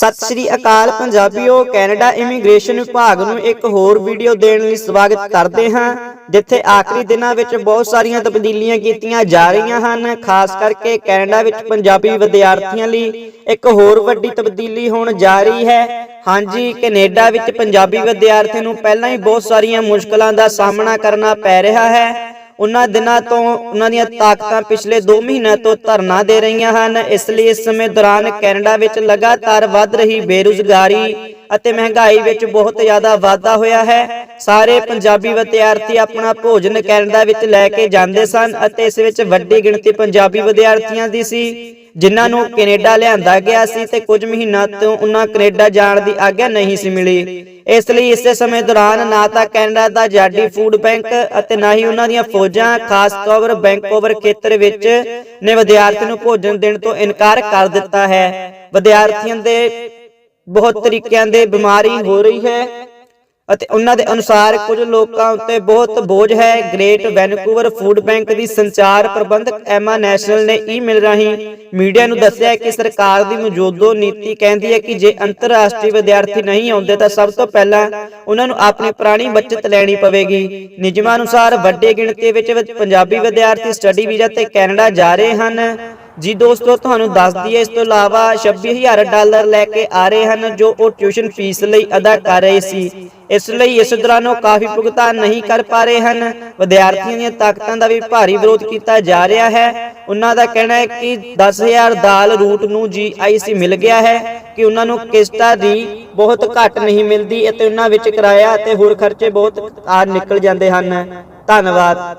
ਸਤਿ ਸ੍ਰੀ ਅਕਾਲ ਪੰਜਾਬੀਓ, Canada immigration ਵਿਭਾਗ ਨੂੰ ਇੱਕ ਹੋਰ ਵੀਡੀਓ ਦੇਣ ਲਈ ਸਵਾਗਤ ਕਰਦੇ ਹਾਂ, ਜਿੱਥੇ ਆਖਰੀ ਦਿਨਾਂ ਵਿੱਚ ਬਹੁਤ ਸਾਰੀਆਂ ਤਬਦੀਲੀਆਂ ਕੀਤੀਆਂ ਜਾ ਰਹੀਆਂ ਹਨ, ਖਾਸ ਕਰਕੇ ਕੈਨੇਡਾ ਵਿੱਚ ਪੰਜਾਬੀ ਵਿਦਿਆਰਥੀਆਂ ਲਈ ਇੱਕ ਹੋਰ ਵੱਡੀ ਤਬਦੀਲੀ ਹੋਣ ਜਾ ਰਹੀ ਹੈ। ਹਾਂਜੀ, ਕੈਨੇਡਾ ਵਿੱਚ ਪੰਜਾਬੀ ਵਿਦਿਆਰਥੀਆਂ ਨੂੰ ਪਹਿਲਾਂ ਹੀ ਬਹੁਤ ਸਾਰੀਆਂ ਮੁਸ਼ਕਲਾਂ ਦਾ ਸਾਹਮਣਾ ਕਰਨਾ ਪੈ ਰਿਹਾ ਹੈ। ਉਹਨਾਂ ਦਿਨਾਂ ਤੋਂ ਉਹਨਾਂ ਦੀਆਂ ਤਾਕਤਾਂ ਪਿਛਲੇ 2 ਮਹੀਨਿਆਂ ਤੋਂ ਧਰਨਾ ਦੇ ਰਹੀਆਂ ਹਨ। ਇਸ ਲਈ ਇਸ ਸਮੇਂ ਦੌਰਾਨ ਕੈਨੇਡਾ ਵਿੱਚ ਲਗਾਤਾਰ ਵੱਧ ਰਹੀ ਬੇਰੁਜ਼ਗਾਰੀ ਅਤੇ ਮਹਿੰਗਾਈ ਵਿੱਚ ਬਹੁਤ ਜ਼ਿਆਦਾ ਵਾਧਾ ਹੋਇਆ ਹੈ। ਸਾਰੇ ਪੰਜਾਬੀ ਵਿਦਿਆਰਥੀ ਆਪਣਾ ਭੋਜਨ ਕੈਨੇਡਾ ਵਿੱਚ ਲੈ ਕੇ ਜਾਂਦੇ ਸਨ ਅਤੇ ਇਸ ਵਿੱਚ ਵੱਡੀ ਗਿਣਤੀ ਪੰਜਾਬੀ ਵਿਦਿਆਰਥੀਆਂ ਦੀ ਸੀ, ਜਿਨ੍ਹਾਂ ਨੂੰ ਕੈਨੇਡਾ ਲਿਆਂਦਾ ਗਿਆ ਸੀ ਤੇ ਕੁਝ ਮਹੀਨਾ ਤੋਂ ਉਹਨਾਂ ਕੈਨੇਡਾ ਜਾਣ ਦੀ ਆਗਿਆ ਨਹੀਂ ਸੀ ਮਿਲੀ। ਇਸ ਲਈ ਇਸੇ ਸਮੇਂ ਦੌਰਾਨ ਨਾ ਤਾਂ ਕੈਨੇਡਾ ਦਾ ਜਾਡੀ ਫੂਡ ਬੈਂਕ ਅਤੇ ਨਾ ਹੀ ਉਹਨਾਂ ਦੀਆਂ ਫੌਜਾਂ, ਖਾਸ ਤੌਰ ਬੈਂਕਓਵਰ ਖੇਤਰ ਵਿੱਚ ਨੇ ਵਿਦਿਆਰਥੀ ਨੂੰ ਭੋਜਨ ਦੇਣ ਤੋਂ ਇਨਕਾਰ ਕਰ ਦਿੱਤਾ ਹੈ। ਵਿਦਿਆਰਥੀਆਂ ਦੇ ਬਹੁਤ ਤਰੀਕਿਆਂ ਦੇ ਬਿਮਾਰੀ ਹੋ ਰਹੀ ਹੈ ਅਤੇ ਉਹਨਾਂ ਦੇ ਅਨੁਸਾਰ ਕੁਝ ਲੋਕਾਂ ਉੱਤੇ ਬਹੁਤ ਬੋਝ ਹੈ। ਗ੍ਰੇਟ ਵੈਨਕੂਵਰ ਫੂਡ ਬੈਂਕ ਦੀ ਸੰਚਾਰ ਪ੍ਰਬੰਧਕ ਐਮਾ ਨੈਸ਼ਨਲ ਨੇ ਈਮੇਲ ਰਾਹੀਂ ਮੀਡੀਆ ਨੂੰ ਦੱਸਿਆ ਕਿ ਸਰਕਾਰ ਦੀ ਮੌਜੂਦਾ ਨੀਤੀ ਕਹਿੰਦੀ ਹੈ ਕਿ ਜੇ ਅੰਤਰਰਾਸ਼ਟਰੀ ਵਿਦਿਆਰਥੀ ਨਹੀਂ ਆਉਂਦੇ ਤਾਂ ਸਭ ਤੋਂ ਪਹਿਲਾਂ ਉਹਨਾਂ ਨੂੰ ਆਪਣੀ ਪੁਰਾਣੀ ਬੱਚਤ ਲੈਣੀ ਪਵੇਗੀ। ਨਿਯਮਾਂ ਅਨੁਸਾਰ ਵੱਡੇ ਗਿਣਤੀ ਵਿੱਚ ਪੰਜਾਬੀ ਵਿਦਿਆਰਥੀ ਸਟੱਡੀ ਵੀਜ਼ਾ ਤੇ ਕੈਨੇਡਾ ਜਾ ਰਹੇ ਹਨ। ਜੀ ਦੋਸਤੋ, ਤੁਹਾਨੂੰ ਦੱਸ ਦਈਏ, ਇਸ ਤੋਂ ਇਲਾਵਾ 26000 ਡਾਲਰ ਲੈ ਕੇ ਆ ਰਹੇ ਹਨ ਜੋ ਉਹ ਟਿਊਸ਼ਨ ਫੀਸ ਲਈ ਅਦਾ ਕਰ ਰਹੇ ਸੀ। ਇਸ ਲਈ ਇਸ ਦੌਰਾਨ ਉਹ ਕਾਫੀ ਭੁਗਤਾਨ ਨਹੀਂ ਕਰ ਪਾ ਰਹੇ ਹਨ। ਵਿਦਿਆਰਥੀਆਂ ਦੀਆਂ ਤਾਕਤਾਂ ਦਾ ਵੀ ਭਾਰੀ ਵਿਰੋਧ ਕੀਤਾ ਜਾ ਰਿਹਾ ਹੈ। ਉਹਨਾਂ ਦਾ ਕਹਿਣਾ ਹੈ ਕਿ 10000 ਦਾਲ ਰੂਟ ਨੂੰ ਜੀਆਈਸੀ ਮਿਲ ਗਿਆ ਹੈ, ਕਿ ਉਹਨਾਂ ਨੂੰ ਕਿਸ਼ਤਾਂ ਦੀ ਬਹੁਤ ਘੱਟ ਨਹੀਂ ਮਿਲਦੀ ਅਤੇ ਉਹਨਾਂ ਵਿੱਚ ਕਿਰਾਇਆ ਅਤੇ ਹੋਰ ਖਰਚੇ ਬਹੁਤ ਆ ਨਿਕਲ ਜਾਂਦੇ ਹਨ। ਧੰਨਵਾਦ।